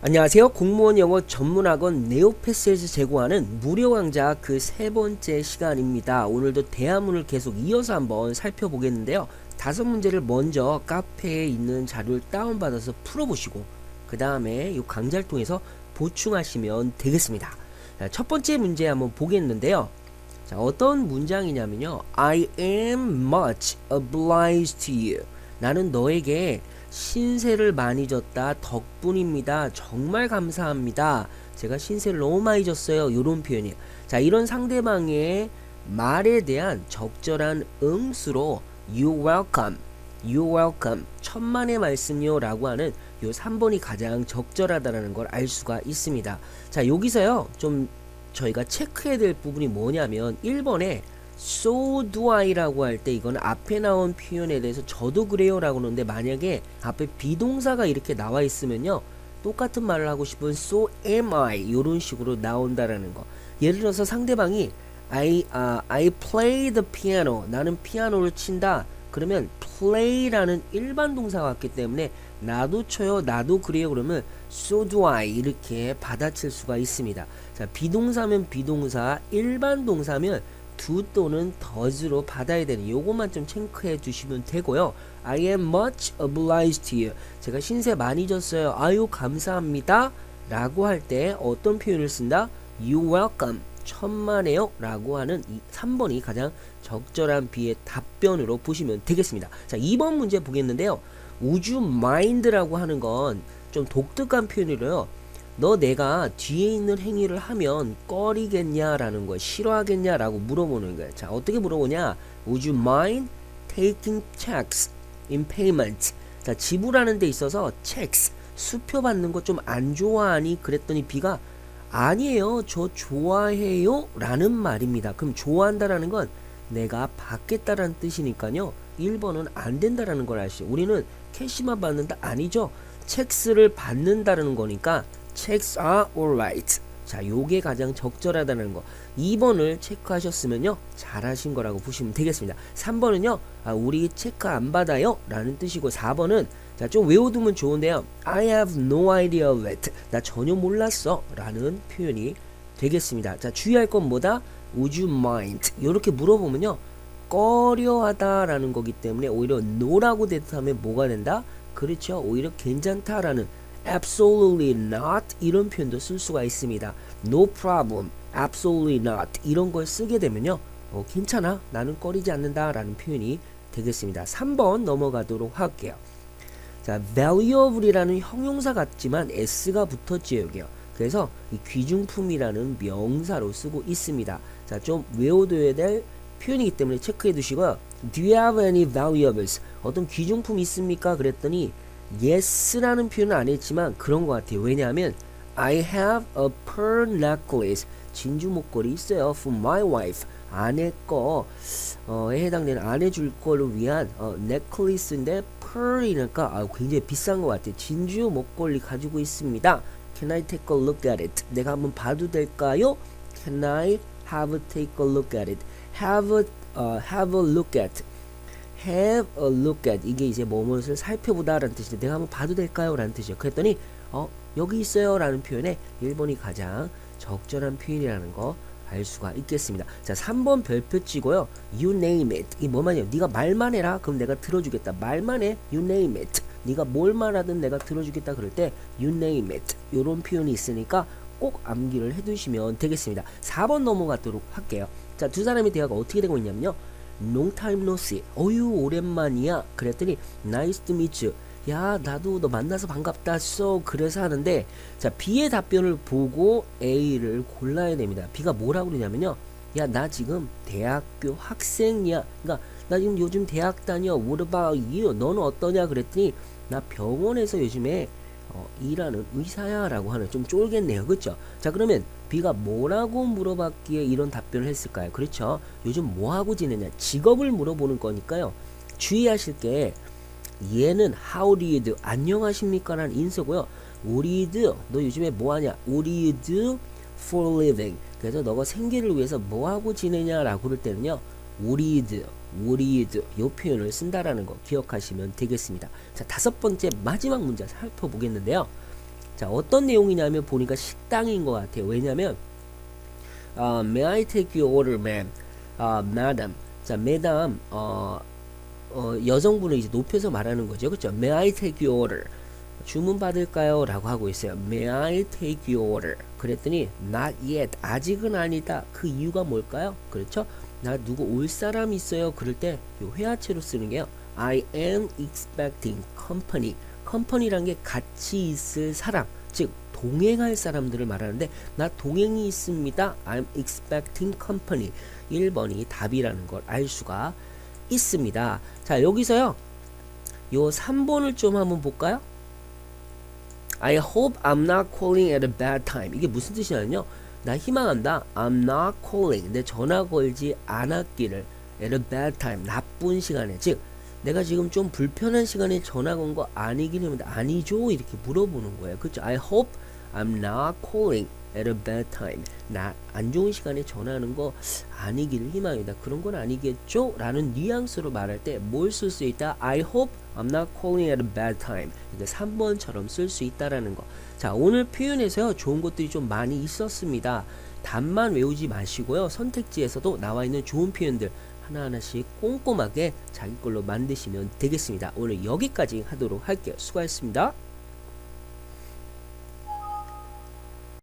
안녕하세요. 공무원 영어 전문학원 네오패스에서 제공하는 무료 강좌 그 세 번째 시간입니다. 오늘도 대화문을 계속 이어서 한번 살펴보겠는데요. 다섯 문제를 먼저 카페에 있는 자료를 다운받아서 풀어보시고 그 다음에 이 강좌를 통해서 보충하시면 되겠습니다. 자, 첫 번째 문제 한번 보겠는데요. 자, 어떤 문장이냐면요. I am much obliged to you. 나는 너에게 신세를 많이 졌다. 덕분입니다. 정말 감사합니다. 제가 신세를 너무 많이 졌어요. 이런 표현이에요. 자, 이런 상대방의 말에 대한 적절한 응수로 you welcome, you welcome, 천만의 말씀요 라고 하는 요 3번이 가장 적절하다라는 걸 알 수가 있습니다. 자, 여기서요. 좀 저희가 체크해야 될 부분이 뭐냐면 1번에 so do I라고 할 때 이건 앞에 나온 표현에 대해서 저도 그래요 라고 하는데 만약에 앞에 비동사가 이렇게 나와 있으면요. 똑같은 말을 하고 싶은 so am I 이런 식으로 나온다라는 거. 예를 들어서 상대방이 I, 아, I play the piano. 나는 피아노를 친다. 그러면 play라는 일반 동사가 왔기 때문에 나도 쳐요 나도 그래요 그러면 so do I 이렇게 받아칠 수가 있습니다. 자 비동사면 비동사 일반 동사면 do 또는 does로 받아야 되는 요것만 좀 체크해 주시면 되고요. I am much obliged to you. 제가 신세 많이 졌어요. 아유 감사합니다. 라고 할 때 어떤 표현을 쓴다? You welcome. 천만에요? 라고 하는 이 3번이 가장 적절한 비의 답변으로 보시면 되겠습니다. 자 2번 문제 보겠는데요. You mind라고 하는 건 좀 독특한 표현이래요 너 내가 뒤에 있는 행위를 하면 꺼리겠냐라는 거야. 싫어하겠냐라고 물어보는 거야. 자 어떻게 물어보냐? Would you mind taking checks in payment? 자 지불하는 데 있어서 checks 수표 받는 거 좀 안 좋아하니? 그랬더니 비가 아니에요. 저 좋아해요? 라는 말입니다. 그럼 좋아한다라는 건 내가 받겠다라는 뜻이니까요. 1번은 안 된다라는 걸 아시죠 우리는 캐시만 받는다 아니죠? 첵스를 받는다라는 거니까 checks are alright. 자, 요게 가장 적절하다는 거. 2번을 체크하셨으면요. 잘하신 거라고 보시면 되겠습니다. 3번은요. 아, 우리 체크 안 받아요. 라는 뜻이고 4번은 자, 좀 외워두면 좋은데요. I have no idea of it. 나 전혀 몰랐어. 라는 표현이 되겠습니다. 자, 주의할 건 뭐다? Would you mind? 이렇게 물어보면요. 꺼려하다 라는 거기 때문에 오히려 no라고 대답하면 뭐가 된다? 그렇죠. 오히려 괜찮다 라는 absolutely not 이런 표현도 쓸 수가 있습니다. no problem, absolutely not 이런 걸 쓰게 되면요. 어, 괜찮아. 나는 꺼리지 않는다 라는 표현이 되겠습니다. 3번 넘어가도록 할게요. 자, valuable이라는 형용사 같지만 s가 붙었지요, 여기요. 그래서 이 귀중품이라는 명사로 쓰고 있습니다. 자, 좀 외워둬야 될 표현이기 때문에 체크해 두시고요. Do you have any valuables? 어떤 귀중품 있습니까? 그랬더니 yes라는 표현은 안 했지만 그런 것 같아요. 왜냐하면 I have a pearl necklace 진주 목걸이 있어요. for my wife 아내 거에 어, 해당되는 아내 줄 거를 위한 어, necklace인데 pearl이니까 아, 굉장히 비싼 것 같아요. 진주 목걸이 가지고 있습니다. Can I take a look at it? 내가 한번 봐도 될까요? Can I have a take a look at it? Have a uh, have a look at have a look at 이게 이제 뭐뭇을 살펴보다라는 뜻인데 내가 한번 봐도 될까요? 라는 뜻이에요. 그랬더니 어 여기 있어요 라는 표현에 1번이 가장 적절한 표현이라는 거 알 수가 있겠습니다. 자 3번 별표 찍고요. You name it 이 뭐만요? 네가 말만 해라 그럼 내가 들어주겠다. 말만 해 You name it 네가 뭘 말하든 내가 들어주겠다 그럴 때 You name it 요런 표현이 있으니까 꼭 암기를 해 두시면 되겠습니다. 4번 넘어가도록 할게요. 자 두 사람의 대화가 어떻게 되고 있냐면요. Long time no see. 어유 오랜만이야. 그랬더니 nice to meet you. 야 나도 너 만나서 반갑다 써 그래서 하는데 자 B의 답변을 보고 A를 골라야 됩니다 B가 뭐라고 그러냐면요 야 나 지금 대학교 학생이야 그러니까 나 지금 요즘 대학 다녀 What about you? 너는 어떠냐 그랬더니 나 병원에서 요즘에 어, 일하는 의사야 라고 하는 좀 쫄겠네요. 그쵸 자 그러면 B가 뭐라고 물어봤기에 이런 답변을 했을까요? 그렇죠? 요즘 뭐 하고 지내냐? 직업을 물어보는 거니까요. 주의하실 게 얘는 how do you do? 안녕하십니까? 라는 인서고요. 우리 do? 너 요즘에 뭐 하냐? 우리 do for living? 그래서 너가 생계를 위해서 뭐 하고 지내냐 라고 그럴 때는요. 우리 do do 요 표현을 쓴다라는 거 기억하시면 되겠습니다 자 다섯 번째 마지막 문제 살펴보겠는데요 자, 어떤 내용이냐면 보니까 식당인 것 같아요. 왜냐면 아, May I take your order, ma'am? 아, madam. 자, madam 어, 어, 여성분을 이제 높여서 말하는 거죠. 그렇죠? May I take your order? 주문 받을까요? 라고 하고 있어요. May I take your order? 그랬더니 not yet. 아직은 아니다. 그 이유가 뭘까요? 그렇죠? 나 누구 올 사람 있어요. 그럴 때 요 회화체로 쓰는 게요. I am expecting company. company란 게 같이 있을 사람, 즉 동행할 사람들을 말하는데 나 동행이 있습니다. I'm expecting company. 1번이 답이라는 걸 알 수가 있습니다. 자, 여기서요. 요 3번을 좀 한번 볼까요? I hope I'm not calling at a bad time. 이게 무슨 뜻이냐면요. 나 희망한다. I'm not calling. 내 전화 걸지 않았기를 at a bad time. 나쁜 시간에. 즉 내가 지금 좀 불편한 시간에 전화 건 거 아니긴 합니다. 아니죠? 이렇게 물어보는 거예요. 그렇죠? I hope I'm not calling at a bad time. 나 안 좋은 시간에 전화하는 거 아니기를 희망이다. 그런 건 아니겠죠? 라는 뉘앙스로 말할 때 뭘 쓸 수 있다? I hope I'm not calling at a bad time. 이게 3번처럼 쓸 수 있다라는 거. 자, 오늘 표현에서요. 좋은 것들이 좀 많이 있었습니다. 답만 외우지 마시고요. 선택지에서도 나와 있는 좋은 표현들 하나하나씩 꼼꼼하게 자기 걸로 만드시면 되겠습니다. 오늘 여기까지 하도록 할게요. 수고하셨습니다.